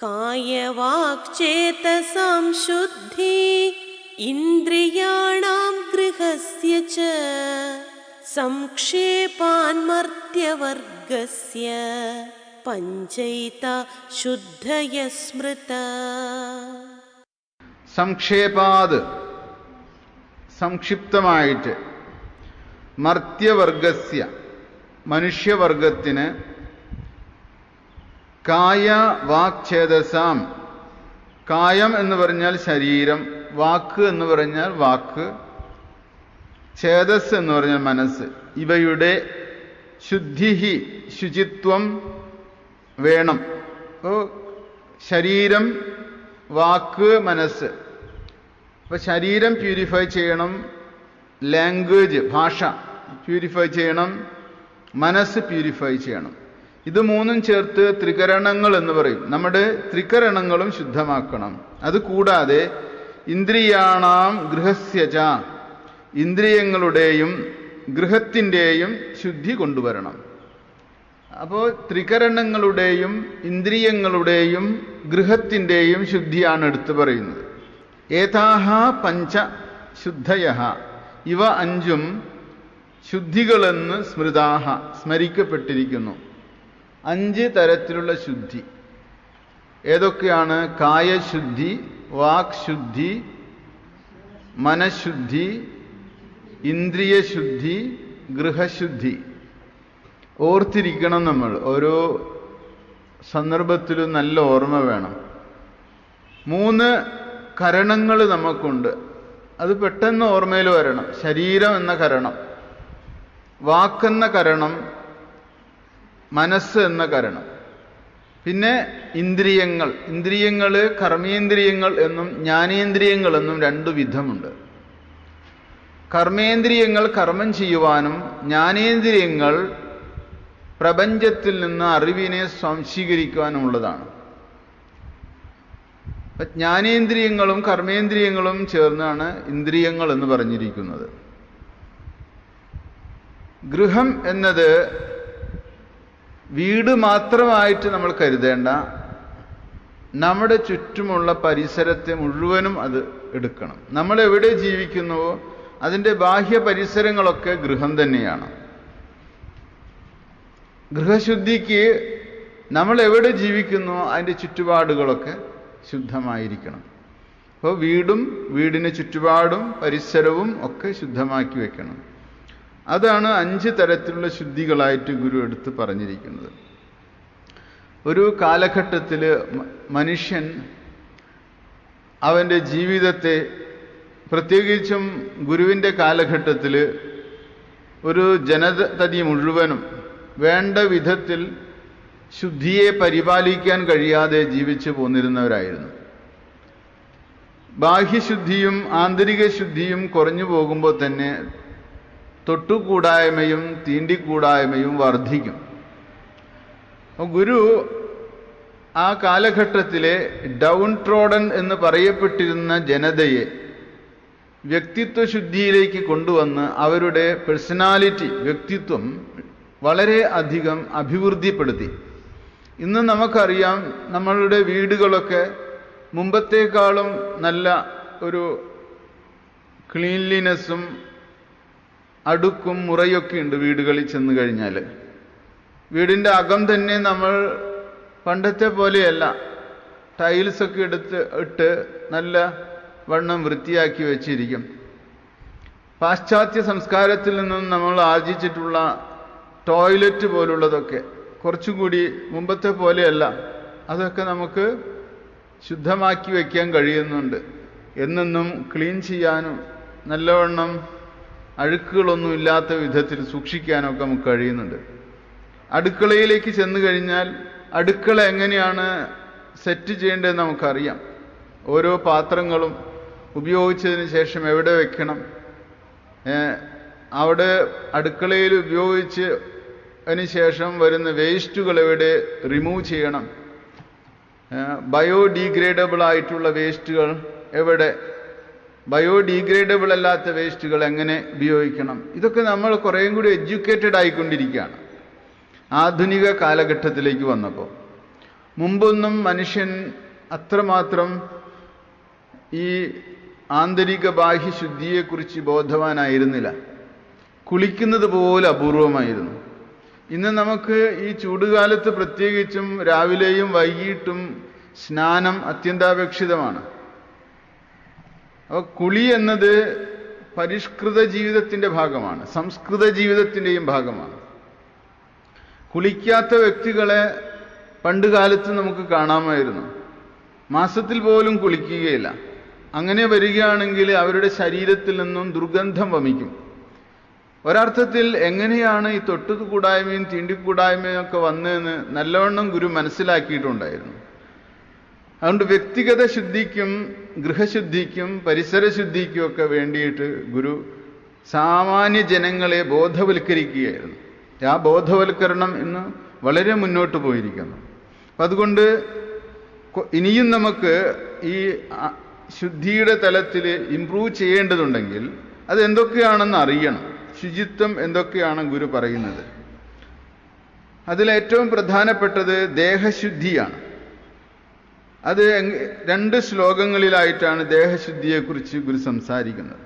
कायवाक्चेतसां शुद्धि इन्द्रियाणां गृहस्य च संक्षेपान्मर्त्यवर्गस्य पञ्चैता शुद्धय स्मृता സംക്ഷേപാത് സംക്ഷിപ്തമായിട്ട് മർത്യവർഗസ്യ മനുഷ്യവർഗത്തിന് കായ വാക്ഛേദസാം. കായം എന്ന് പറഞ്ഞാൽ ശരീരം വാക്ക് എന്ന് പറഞ്ഞാൽ വാക്ക് ഛേദസ് എന്ന് പറഞ്ഞാൽ മനസ്സ്. ഇവയുടെ ശുദ്ധിഹി ശുചിത്വം വേണം. ശരീരം വാക്ക് മനസ്സ്. അപ്പോൾ ശരീരം പ്യൂരിഫൈ ചെയ്യണം ലാംഗ്വേജ് ഭാഷ പ്യൂരിഫൈ ചെയ്യണം മനസ്സ് പ്യൂരിഫൈ ചെയ്യണം. ഇത് മൂന്നും ചേർത്ത് ത്രികരണങ്ങൾ എന്ന് പറയും. നമ്മുടെ ത്രികരണങ്ങളും ശുദ്ധമാക്കണം. അത് കൂടാതെ ഇന്ദ്രിയാണാം ഗൃഹസ്യജ ഇന്ദ്രിയങ്ങളുടെയും ഗൃഹത്തിന്റെയും ശുദ്ധി കൊണ്ടുവരണം. അപ്പോൾ ത്രികരണങ്ങളുടെയും ഇന്ദ്രിയങ്ങളുടെയും ഗൃഹത്തിന്റെയും ശുദ്ധിയാണ് എടുത്തു പറയുന്നത്. ഏതാഹ പഞ്ച ശുദ്ധയ ഇവ അഞ്ചും ശുദ്ധികളെന്ന് സ്മൃതാഹ സ്മരിക്കപ്പെട്ടിരിക്കുന്നു. അഞ്ച് തരത്തിലുള്ള ശുദ്ധി. ഏതൊക്കെയാണ്? കായശുദ്ധി വാക്ശുദ്ധി മനഃശുദ്ധി ഇന്ദ്രിയശുദ്ധി ഗൃഹശുദ്ധി. ഓർത്തിരിക്കണം നമ്മൾ. ഓരോ സന്ദർഭത്തിലും നല്ല ഓർമ്മ വേണം. മൂന്ന് കരണങ്ങൾ നമുക്കുണ്ട്. അത് പെട്ടെന്ന് ഓർമ്മയിൽ വരണം. ശരീരം എന്ന കരണം. വാക്കെന്ന കരണം മനസ്സ് എന്ന കരണം. പിന്നെ ഇന്ദ്രിയങ്ങൾ. ഇന്ദ്രിയങ്ങൾ കർമ്മേന്ദ്രിയങ്ങൾ എന്നും ജ്ഞാനേന്ദ്രിയങ്ങൾ എന്നും രണ്ടു വിധമുണ്ട്. കർമ്മേന്ദ്രിയങ്ങൾ കർമ്മം ചെയ്യുവാനും ജ്ഞാനേന്ദ്രിയങ്ങൾ പ്രപഞ്ചത്തിൽ നിന്ന് അറിവിനെ സ്വാംശീകരിക്കുവാനുമുള്ളതാണ്. ജ്ഞാനേന്ദ്രിയങ്ങളും കർമ്മേന്ദ്രിയങ്ങളും ചേർന്നാണ് ഇന്ദ്രിയങ്ങൾ എന്ന് പറഞ്ഞിരിക്കുന്നത്. ഗൃഹം എന്നത് വീട് മാത്രമായിട്ട് നമ്മൾ കരുതേണ്ട. നമ്മുടെ ചുറ്റുമുള്ള പരിസരത്തെ മുഴുവനും അത് എടുക്കണം. നമ്മൾ എവിടെ ജീവിക്കുന്നുവോ അതിന്റെ ബാഹ്യ പരിസരങ്ങളൊക്കെ ഗൃഹം തന്നെയാണ്. ഗൃഹശുദ്ധിക്ക് നമ്മൾ എവിടെ ജീവിക്കുന്നു അതിന്റെ ചുറ്റുപാടുകളൊക്കെ ശുദ്ധമായിരിക്കണം. അപ്പോൾ വീടും വീടിന് ചുറ്റുപാടും പരിസരവും ഒക്കെ ശുദ്ധമാക്കി വെക്കണം. അതാണ് അഞ്ച് തരത്തിലുള്ള ശുദ്ധികളായിട്ട് ഗുരു എടുത്ത് പറഞ്ഞിരിക്കുന്നത്. ഒരു കാലഘട്ടത്തിൽ മനുഷ്യൻ അവന്റെ ജീവിതത്തെ പ്രത്യേകിച്ചും ഗുരുവിന്റെ കാലഘട്ടത്തിൽ ഒരു ജനതതി മുഴുവനും വേണ്ട വിധത്തിൽ ശുദ്ധിയെ പരിപാലിക്കാൻ കഴിയാതെ ജീവിച്ചു പോന്നിരുന്നവരായിരുന്നു. ബാഹ്യശുദ്ധിയും ആന്തരിക ശുദ്ധിയും കുറഞ്ഞു പോകുമ്പോൾ തന്നെ തൊട്ടുകൂടായ്മയും തീണ്ടിക്കൂടായ്മയും വർദ്ധിക്കും ഗുരു ആ കാലഘട്ടത്തിലെ ഡൗൺ ട്രോഡൻ എന്ന് പറയപ്പെട്ടിരുന്ന ജനതയെ വ്യക്തിത്വ ശുദ്ധിയിലേക്ക് കൊണ്ടുവന്ന് അവരുടെ പേഴ്സണാലിറ്റി വ്യക്തിത്വം വളരെ അധികം അഭിവൃദ്ധിപ്പെടുത്തി. ഇന്ന് നമുക്കറിയാം നമ്മളുടെ വീടുകളൊക്കെ മുമ്പത്തേക്കാളും നല്ല ഒരു ക്ലീൻലിനെസ്സും അടുക്കും മുറയൊക്കെ ഉണ്ട് വീടുകളിൽ ചെന്ന് കഴിഞ്ഞാൽ വീടിന്റെ അകം തന്നെ നമ്മൾ പണ്ടത്തെ പോലെയല്ല. ടൈൽസൊക്കെ എടുത്ത് ഇട്ട് നല്ല വണ്ണം വൃത്തിയാക്കി വെച്ചിരിക്കും. പാശ്ചാത്യ സംസ്കാരത്തിൽ നിന്നും നമ്മൾ ആർജിച്ചിട്ടുള്ള ടോയ്ലറ്റ് പോലുള്ളതൊക്കെ കുറച്ചുകൂടി മുമ്പത്തെ പോലെയല്ല. അതൊക്കെ നമുക്ക് ശുദ്ധമാക്കി വയ്ക്കാൻ കഴിയുന്നുണ്ട്. എന്നെന്നും ക്ലീൻ ചെയ്യാനും നല്ലവണ്ണം അഴുക്കുകളൊന്നും ഇല്ലാത്ത വിധത്തിൽ സൂക്ഷിക്കാനൊക്കെ നമുക്ക് കഴിയുന്നുണ്ട്. അടുക്കളയിലേക്ക് ചെന്ന് കഴിഞ്ഞാൽ അടുക്കള എങ്ങനെയാണ് സെറ്റ് ചെയ്യേണ്ടതെന്ന് നമുക്കറിയാം. ഓരോ പാത്രങ്ങളും ഉപയോഗിച്ചതിന് ശേഷം എവിടെ വെക്കണം? അവിടെ അടുക്കളയിൽ ഉപയോഗിച്ച് അതിന് ശേഷം വരുന്ന വേസ്റ്റുകൾ എവിടെ റിമൂവ് ചെയ്യണം? ബയോഡീഗ്രേഡബിൾ ആയിട്ടുള്ള വേസ്റ്റുകൾ എവിടെ? ബയോഡീഗ്രേഡബിൾ അല്ലാത്ത വേസ്റ്റുകൾ എങ്ങനെ ഉപയോഗിക്കണം? ഇതൊക്കെ നമ്മൾ കുറേയും കൂടി എഡ്യൂക്കേറ്റഡ് ആയിക്കൊണ്ടിരിക്കുകയാണ്. ആധുനിക കാലഘട്ടത്തിലേക്ക് വന്നപ്പോൾ മുമ്പൊന്നും മനുഷ്യൻ അത്രമാത്രം ഈ ആന്തരിക ബാഹ്യ ശുദ്ധിയെക്കുറിച്ച് ബോധവാനായിരുന്നില്ല. കുളിക്കുന്നത് പോലെ അപൂർവമായിരുന്നു. ഇന്ന് നമുക്ക് ഈ ചൂടുകാലത്ത് പ്രത്യേകിച്ചും രാവിലെയും വൈകിട്ടും സ്നാനം അത്യന്താപേക്ഷിതമാണ്. അപ്പോൾ കുളി എന്നത് പരിഷ്കൃത ജീവിതത്തിന്റെ ഭാഗമാണ് സംസ്കൃത ജീവിതത്തിന്റെയും ഭാഗമാണ്. കുളിക്കാത്ത വ്യക്തികളെ പണ്ട് കാലത്ത് നമുക്ക് കാണാമായിരുന്നു. മാസത്തിൽ പോലും കുളിക്കുകയില്ല. അങ്ങനെ വരികയാണെങ്കിൽ അവരുടെ ശരീരത്തിൽ നിന്നും ദുർഗന്ധം വമിക്കും. ഒരർത്ഥത്തിൽ എങ്ങനെയാണ് ഈ തൊട്ടുകൂടായ്മയും തീണ്ടിക്കൂടായ്മയും ഒക്കെ വന്നതെന്ന് നല്ലവണ്ണം ഗുരു മനസ്സിലാക്കിയിട്ടുണ്ടായിരുന്നു. അതുകൊണ്ട് വ്യക്തിഗത ശുദ്ധിക്കും ഗൃഹശുദ്ധിക്കും പരിസരശുദ്ധിക്കും ഒക്കെ വേണ്ടിയിട്ട് ഗുരു സാമാന്യ ജനങ്ങളെ ബോധവൽക്കരിക്കുകയായിരുന്നു. ആ ബോധവൽക്കരണം ഇന്ന് വളരെ മുന്നോട്ട് പോയിരിക്കുന്നു. അപ്പം അതുകൊണ്ട് ഇനിയും നമുക്ക് ഈ ശുദ്ധിയുടെ തലത്തിൽ ഇംപ്രൂവ് ചെയ്യേണ്ടതുണ്ടെങ്കിൽ അത് എന്തൊക്കെയാണെന്ന് അറിയണം. ശുചിത്വം എന്തൊക്കെയാണ് ഗുരു പറയുന്നത്? അതിലേറ്റവും പ്രധാനപ്പെട്ടത് ദേഹശുദ്ധിയാണ്. അത് രണ്ട് ശ്ലോകങ്ങളിലായിട്ടാണ് ദേഹശുദ്ധിയെക്കുറിച്ച് ഗുരു സംസാരിക്കുന്നത്.